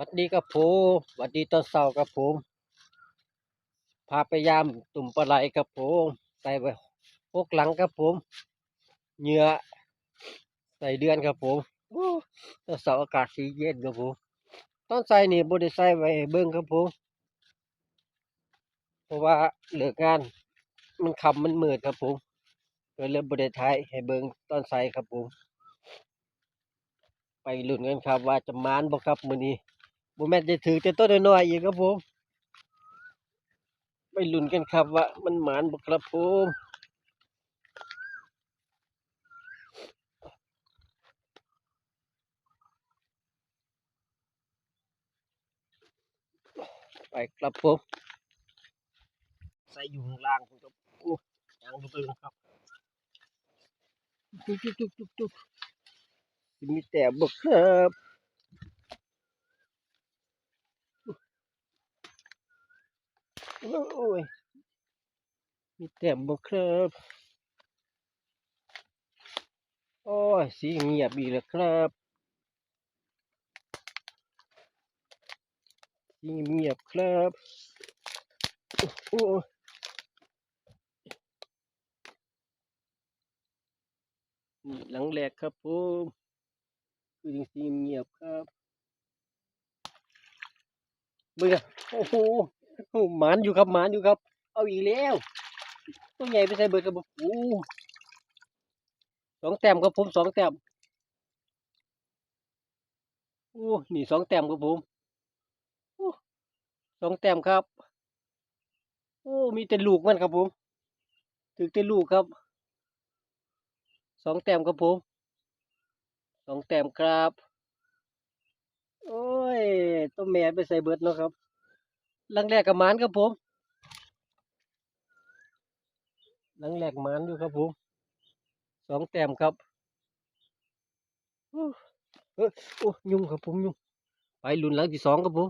วัดดีครับผมวัดดีตอนเช้าครับผม พาไปยามตุ่มปลาไหลครับผมใส่ไปพกหลังครับผม เหงื่อใส่เดือนครับผมตอนเช้าอากาศสีเย็นครับผม ตอนใส่นี่บ่ได้ใส่ไว้ให้เบิ่งครับผมเพราะว่าเหลิกงานมันคำมันมืดครับผมก็เลยบ่ได้ถ่ายให้เบิ่งตอนใส่ครับผมไปลุ้นกันครับว่าจะมานบ่ครับมื้อนี้ บ่แม่นจะถือแต่ต้นน้อยๆอีกครับผมไปลุ้นกันครับว่ามันหมานบ่ครับผมไปครับผมใส่อยู่ข้างล่างผมครับโอ้ยังบ่ตื่นครับจุกจุกจุกจุกจุกมีแต่บ่ครับ โอ้ย มีแต่บ่ครับ โอ้ย สีเงียบอีกแล้วครับ สีเงียบครับ โอ้ยนี่หลังแรกครับผมคือจริงๆเงียบครับเบื่อโอ้โห โอ้หมานอยู่ครับหมานอยู่ครับ เอาอีกแล้วตัวใหญ่ไปใส่เบิดครับผมโอ้สองแต้มครับผมสองแต้มโอ้นี่สองแต้มครับผมสองแต้มครับ โอ้ มีแต่ลูกมันครับผมถึงแต่ลูกครับสองแต้มครับผมสองแต้มครับ โอ้ยต้นแม่ไปใส่เบิดเนาะครับ ลังแรกกับมานครับผมลังแรกมานอยู่ครับผมสองแต้มครับโอ้เออโอ้ยุ่งครับผมยุ่งไปลุนหลังที่สองครับผม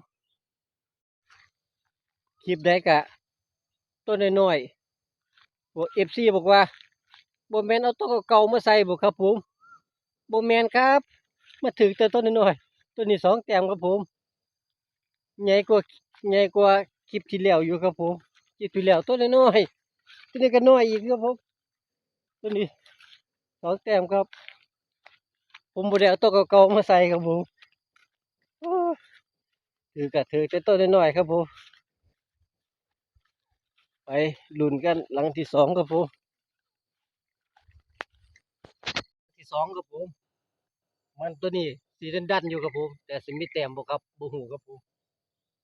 คลิปได้กะต้นน้อยๆบอกเอฟซีบอกว่าบ่แมนเอาต้นเก่ามาใส่บอกครับผมบ่แมนครับ มาถึงแต่ต้นน้อยๆต้นนี้สองแต้มครับผมใหญ่กว่า ใหญ่กว่าคลิปที่แล้วอยู่ครับผมคลิปที่แล้วต้นน้อยต้นนี้ก็น้อยอีกครับผมต้นนี้สองแต้มครับ ผมบ่ได้เอาต้นเก่าๆมาใส่ครับผมถือกะถือแต่ต้นน้อยครับผมไปลุ้นกันหลังที่สองครับผมที่สองครับผม มันตัวนี้สีดันดันๆอยู่ครับผม แต่สิมีแต้มบ่ครับบ่หูครับผม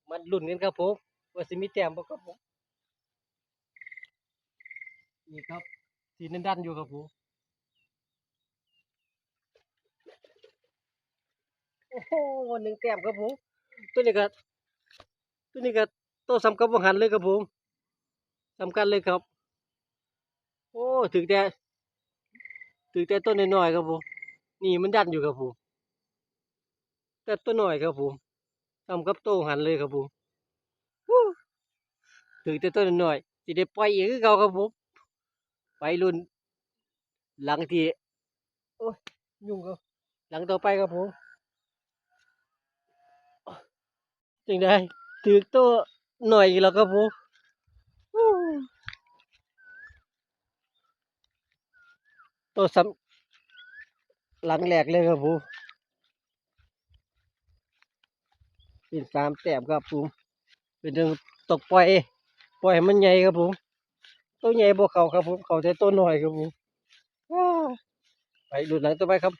มันลุ้นกันครับผมว่าสิมีแต้มบ่ครับผมนี่ครับสีดันดันอยู่ครับผมโอ้โหหนึ่งแต้มครับผมตัวนี้ก็ตัวนี้ก็โตสำคัญบ่หันเลยครับผมสำคัญเลยครับ โอ้ถึงแต่ถึงแต่ต้นน้อยๆครับผมนี่มันดันอยู่ครับผมแต่ต้นน้อยครับผม ทำกับโตหันเลยครับผมฮู้ถึงแต่ต้นน้อยๆสิได้ปล่อยอีกคือเก่าครับผมไปรุ่น หลังที่โอ้ยยุ่งครับหลังต่อไปครับผมจึงได้ถึงโตหน่อยอีกแล้วครับผมฮู้ตัวซ้ำหลังแหลกเลยครับผม เป็นสามแต้มครับผมเป็นเรื่องตกปล่อย ปล่อยให้มันใหญ่ครับผมตัวใหญ่บวเขาครับผมเขาแต่ตัวน้อยครับผมไปดูหลังต่อไปครับ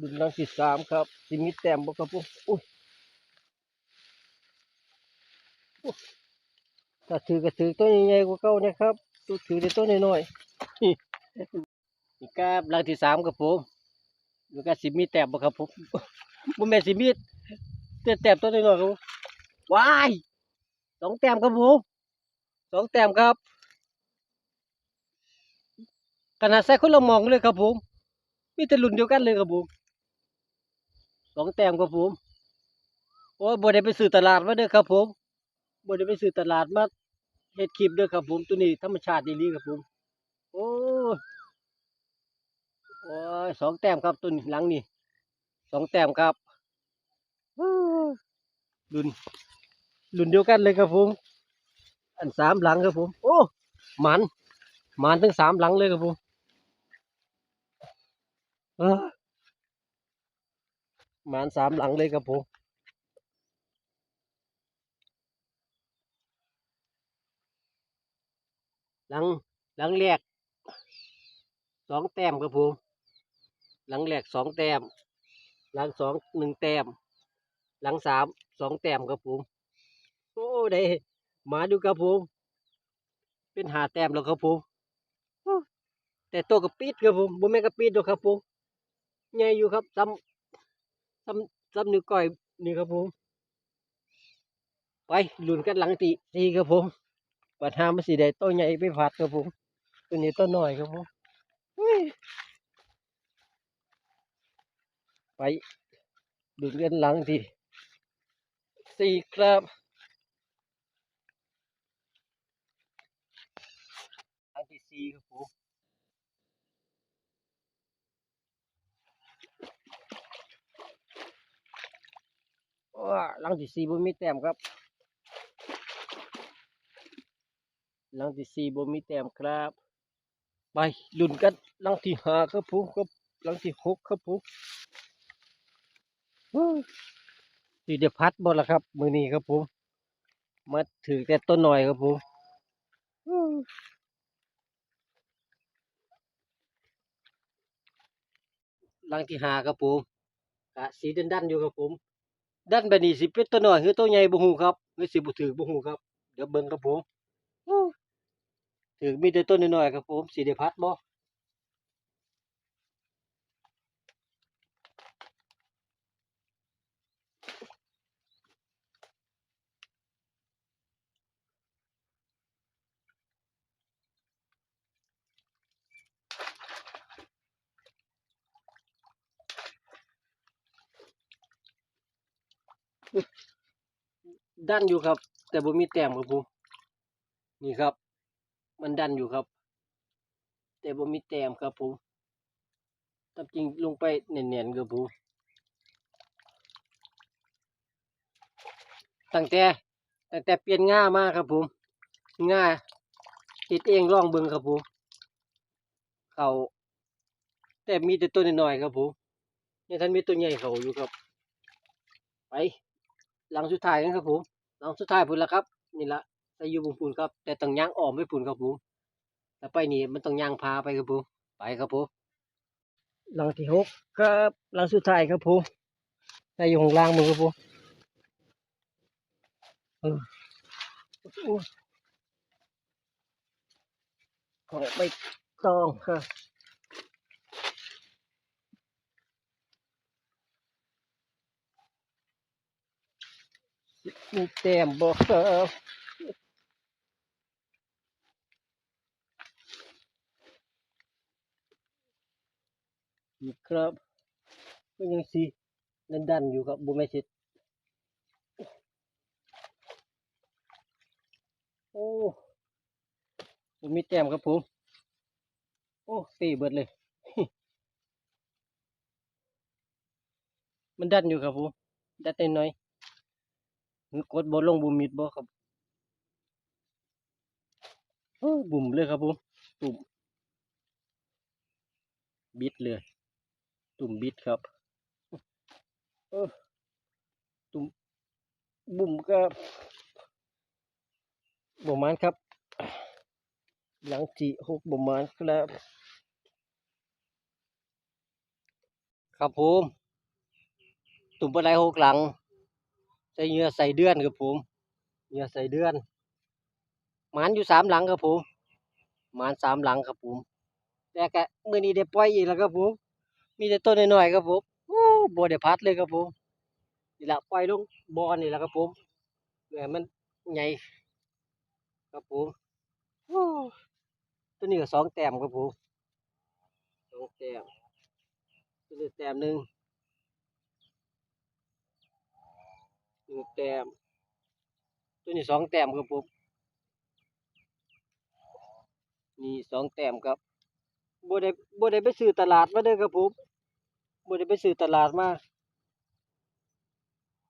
ดูหลังที่สามครับสิมีแต้มบ่ครับผมอุ้ยถ้าถือก็ถือตัวใหญ่กว่าเก่านะครับตัวถือแต่ตัวน้อยๆนี่ครับหลังที่สามครับผมอยู่กับสิมีแต้มบ่ครับผมบ่แม่สิมี แต่แต้มตัวน้อยๆครับว้ายสองแต้มครับผมสองแต้มครับขนาดใส่คนละหมองเลยครับผมมีแต่รุ่นเดียวกันเลยครับผมสองแต้มครับผมโอ้ยบ่ได้ไปซื้อตลาดมาเด้อครับผมบ่ได้ไปซื้อตลาดมาเฮ็ดคลิปเด้อครับผมตัวนี้ธรรมชาติดีๆครับผมโอ้โอ้ยสองแต้มครับตุนหลังนี่สองแต้มครับ รุ่นรุ่นเดียวกันเลยครับผม อันสามหลังครับผม โอ้หมันหมันทั้งสามหลังเลยครับผมหมันสามหลังเลยครับผมหลังหลังแรกสองแต้มครับผมหลังแรกสองแต้ม หลังสองหนึ่งแต้ม หลังสาม สองแต้มครับผม โอ้ได้มาดูครับผม เป็นหาแต้มแล้วครับผมแต่ตัวกระปิดครับผมบ่แม่กระปิดหรอกครับผมใหญ่อยู่ครับซ้ำซ้ำซ้ำนิ้วก้อยนี่ครับผม ไปหลุนกันหลังตีสี่ครับผมปัญหามันสีได้ตัวใหญ่ไปผัดครับผมตัวนี้ตัวน้อยครับผมไปลุ้นกันหลังที สี่ครับหลังที่สี่ครับผมว้าหลังที่สี่บ่มีแต้มครับหลังที่สี่บ่มีแต้มครับ ไปลุ้นกันหลังที่ห้าครับผมครับหลังที่หกครับผมฮู้ สิเดี๋ยวพัดบ่ละครับ มือนี้ครับผมมาถือแต่ต้นหน่อยครับผมลังที่หาครับผมกะสีดันดันอยู่ครับผม ดันแบบนี้สิเป็นตัวน้อยหรือตัวใหญ่บ่ฮู้ครับหรือสิบ่ถือบ่ฮู้ครับ เดี๋ยวเบิ่งครับผมถึงมีแต่ต้นหน้อยครับผมสีเดพัดบ่ ดันอยู่ครับ แต่บ่มีแต้มครับผมนี่ครับ มันดันอยู่ครับ แต่บ่มีแต้มครับผมตามจริงลงไปเนียนๆครับผมตั้งแต่ตั้งแต่เปลี่ยนง่ามากครับผมง่าเฮ็ดเองลองเบิงครับผมเขาแต่มีแต่ตัวน้อยๆครับผมยังทันมีตัวใหญ่เขาอยู่ครับ ไป หลังสุดท้ายกันครับผมหลังสุดท้ายพุ่นละครับ นี่ละใส่อยู่บุงพุ่นครับ แต่ต้องย่างอ้อมไปพุ่นครับผมแต่ไปนี่มันต้องย่างพาไปครับผมไปครับผมหลังที่หกครับหลังสุดท้ายครับผมใส่อยู่ข้างล่างมือครับผมออโอ้ยขอไม่ต้องครับ มีแต้มบอกครับนี่ครับก็ยังสีดันดันอยู่ครับบุไม่นสิโอ้ผมมีแต้มครับผม โอ้ตีเบิดเลย มันดันอยู่ครับผมดันได้น้อย มันกดบอลลงบุมมิดบ่ครับโอ้บุ่มเลยครับผมตุ่มบิดเลย ตุ่มบิดครับเออตุ่มบุ่มก็ประมาณครับ หลังจีหกประมาณครับ ครับผมตุ่มปลาไหลหกหลัง ใส่เหงื่อใส่เดือนครับผมเหงื่อใส่เดือนหมานอยู่สามหลังครับผมหมานสามหลังครับผมแต่กะมือนี้ได้ปล่อยอีกแล้วครับผมมีแต่ต้นน้อยๆครับผมโอ้บ่ได้พัดเลยครับผมนี่ละปล่อยลงบ่อนี่แหละครับผมเพื่อให้มันใหญ่ครับผมโอ้ตัวนี้ก็สองแต้มครับผมสองแต้มตัวนี้แต้มหนึ่ง หนึ่งแต้ม ตัวนี้สองแต้มครับผมนี่สองแต้มครับบ่ได้บ่ได้ไปซื้อตลาดมาเด้อครับผมบ่ได้ไปซื้อตลาดมา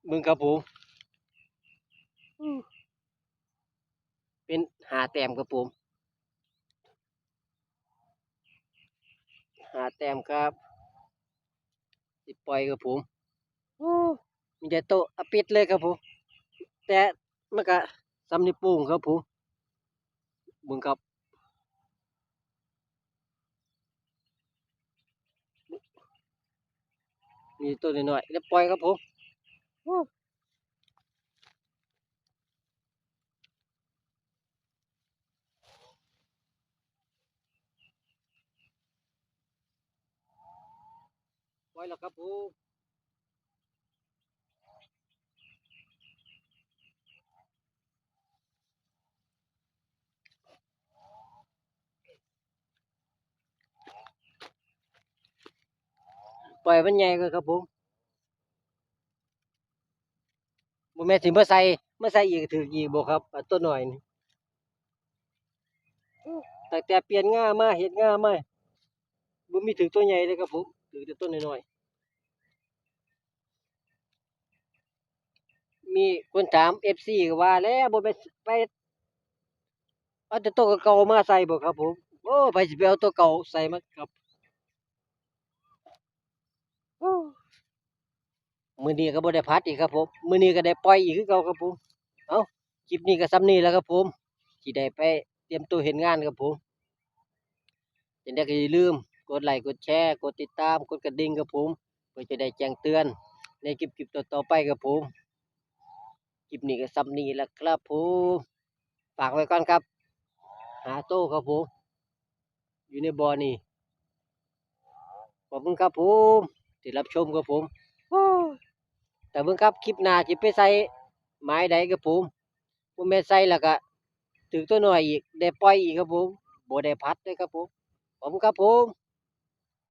มึงครับผมเป็นหาแต้มครับผมหาแต้มครับสิปล่อยครับผม มีแต่โตอปิดเลยครับผมแต่มันก็ซ้ำนิ้วโป้งครับผมบึงครับมีตัวหน้อยๆแล้วปล่อยครับผมโอ้ปล่อยแล้วครับผม ล่อยมันใหญ่ก็ครับผมบ่แม่นสิมาใส่มาใส่อีกถืออีกบ่ครับอันตัวน้อยนี่ตั้งแต่เปลี่ยนง่ามาเฮ็ดง่ามาบ่มีถือตัวใหญ่เลยครับผมถือแต่ตัวน้อยๆมีคนถาม FC ก็ว่าแล้วบ่ไปไปเอาแต่ตัวเก่ามาใส่บ่ครับผมโอ้ไปสิไปเอาตัวเก่าใส่มาครับ มือนี้ก็บ่ได้พัดอีกครับผมมือนี้ก็ได้ปล่อยอีกคือเก่าครับผมเอ้าคลิปนี้ก็ส่ำนี้แล้วครับผมสิได้ไปเตรียมตัวเฮ็ดงานครับผมจังได๋ก็อย่าลืมกดไลค์กดแชร์กดติดตามกดกระดิ่งครับผมเพื่อจะได้แจ้งเตือน ในคลิปๆต่อๆไปครับผมคลิปนี้ก็ส่ำนี้แล้วครับผมฝากไว้ก่อนครับ หาโต้ครับผมอยู่ในบ่อนี่ขอบคุณครับผมที่รับชมครับผม แต่เบิ่งครับคลิปหน้าจะไปใส่ไม้ใดครับผมผมแม่ใส่แล้วก็ถึงตัวน้อยอีกได้ปล่อยอีกครับผมบ่ได้พัดด้อครับผมขอบคุณครับผม